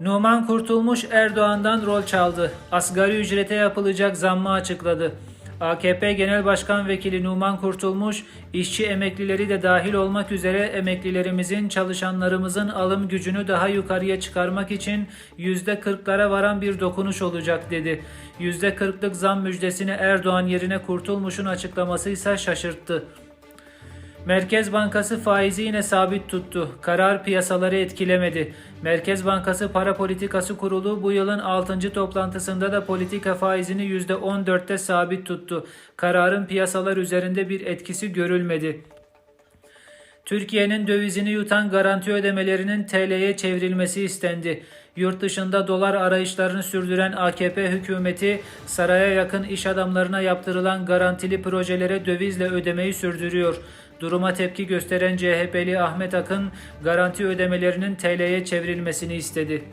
Numan Kurtulmuş Erdoğan'dan rol çaldı. Asgari ücrete yapılacak zammı açıkladı. AKP Genel Başkan Vekili Numan Kurtulmuş, işçi emeklileri de dahil olmak üzere emeklilerimizin, çalışanlarımızın alım gücünü daha yukarıya çıkarmak için %40'lara varan bir dokunuş olacak dedi. %40'lık zam müjdesini Erdoğan yerine Kurtulmuş'un açıklaması ise şaşırttı. Merkez Bankası faizi yine sabit tuttu. Karar piyasaları etkilemedi. Merkez Bankası Para Politikası Kurulu bu yılın 6. toplantısında da politika faizini %14'te sabit tuttu. Kararın piyasalar üzerinde bir etkisi görülmedi. Türkiye'nin dövizini yutan garanti ödemelerinin TL'ye çevrilmesi istendi. Yurt dışında dolar arayışlarını sürdüren AKP hükümeti saraya yakın iş adamlarına yaptırılan garantili projelere dövizle ödemeyi sürdürüyor. Duruma tepki gösteren CHP'li Ahmet Akın garanti ödemelerinin TL'ye çevrilmesini istedi.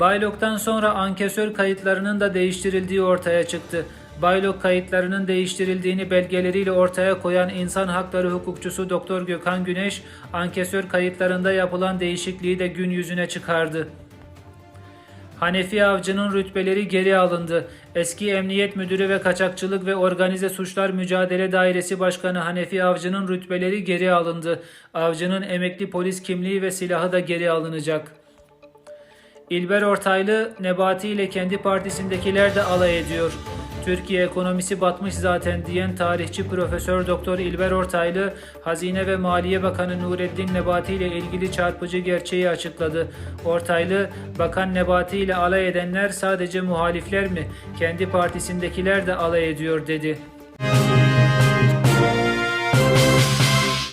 Baylok'tan sonra ankesör kayıtlarının da değiştirildiği ortaya çıktı. Baylok kayıtlarının değiştirildiğini belgeleriyle ortaya koyan insan hakları hukukçusu Doktor Gökhan Güneş, ankesör kayıtlarında yapılan değişikliği de gün yüzüne çıkardı. Hanefi Avcı'nın rütbeleri geri alındı. Eski Emniyet Müdürü ve Kaçakçılık ve Organize Suçlar Mücadele Dairesi Başkanı Hanefi Avcı'nın rütbeleri geri alındı. Avcı'nın emekli polis kimliği ve silahı da geri alınacak. İlber Ortaylı, Nebati ile kendi partisindekiler de alay ediyor. Türkiye ekonomisi batmış zaten diyen tarihçi Profesör Doktor İlber Ortaylı, Hazine ve Maliye Bakanı Nureddin Nebati ile ilgili çarpıcı gerçeği açıkladı. Ortaylı, Bakan Nebati ile alay edenler sadece muhalifler mi? Kendi partisindekiler de alay ediyor dedi.